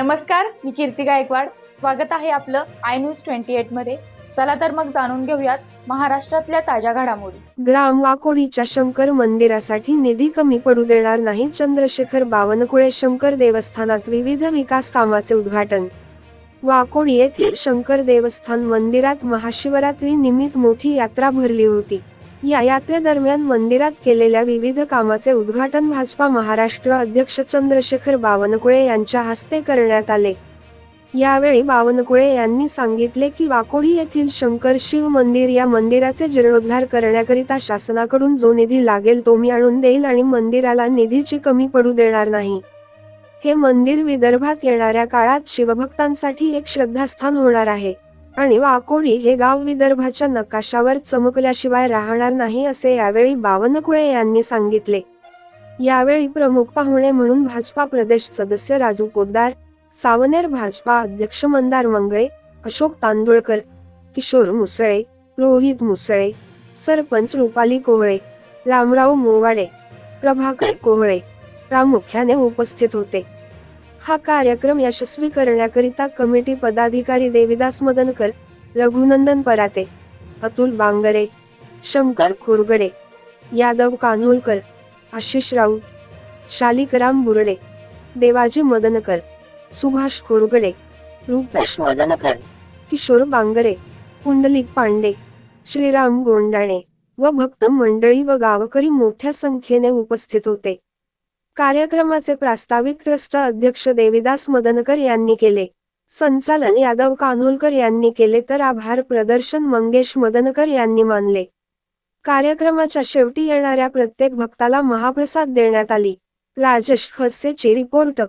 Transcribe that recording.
नमस्कार मी कीर्ती गायकवाड. स्वागत आहे आपलं आय न्यूज ट्वेंटी एटमध्ये. चला तर मग जाणून घेऊयात महाराष्ट्रातल्या ताज्या घडामोडी. ग्राम वाकोडीच्या शंकर मंदिरासाठी निधी कमी पडू देणार नाही चंद्रशेखर बावनकुळे शंकर देवस्थानात विविध विकास कामाचे उद्घाटन. वाकोडी येथील शंकर देवस्थान मंदिरात महाशिवरात्री निमित्त मोठी यात्रा भरली होती. या यात्रेदरम्यान मंदिरात केलेल्या विविध कामाचे उद्घाटन भाजपा महाराष्ट्र अध्यक्ष चंद्रशेखर बावनकुळे यांच्या हस्ते करण्यात आले. यावेळी बावनकुळे यांनी सांगितले की वाकोडी येथील शंकर शिव मंदिर या मंदिराचे जीर्णोद्धार करण्याकरिता शासनाकडून जो निधी लागेल तो मी आणून देईल आणि मंदिराला निधीची कमी पडू देणार नाही. हे मंदिर विदर्भात येणाऱ्या काळात शिवभक्तांसाठी एक श्रद्धास्थान होणार आहे. आणि वाकोडी हे गाव विदर्भाच्या नकाशावर चमकल्याशिवाय राहणार नाही असे यावेळी बावनकुळे यांनी सांगितले. यावेळी प्रमुख पाहुणे म्हणून भाजपा प्रदेश सदस्य राजू पोद्दार सावनेर भाजपा अध्यक्ष मंदार मंगळे अशोक तांदुळकर किशोर मुसळे रोहित मुसळे सरपंच रुपाली कोहळे रामराव मोवाडे प्रभाकर कोहळे प्रामुख्याने उपस्थित होते. हा कार्यक्रम यशस्वी करण्याकरिता कमिटी पदाधिकारी देविदास मदनकर रघुनंदन पराते अतुल बांगरे शंकर खोरगडे यादव कान्होलकर आशिष राऊत शालिकराम बुरडे देवाजी मदनकर सुभाष खोरगडे रुपेश मदनकर किशोर बांगरे पुंडलिक पांडे श्रीराम गोंडाणे व भक्त मंडळी व गावकरी मोठ्या संख्येने उपस्थित होते. कार्यक्रमाचे प्रास्ताविक ट्रस्ट अध्यक्ष देविदास मदनकर यांनी केले. संचालन यादव कान्होलकर यांनी केले तर आभार प्रदर्शन मंगेश मदनकर यांनी मानले. कार्यक्रमाच्या शेवटी येणाऱ्या प्रत्येक भक्ताला महाप्रसाद देण्यात आली. राजेश खडसेची रिपोर्ट.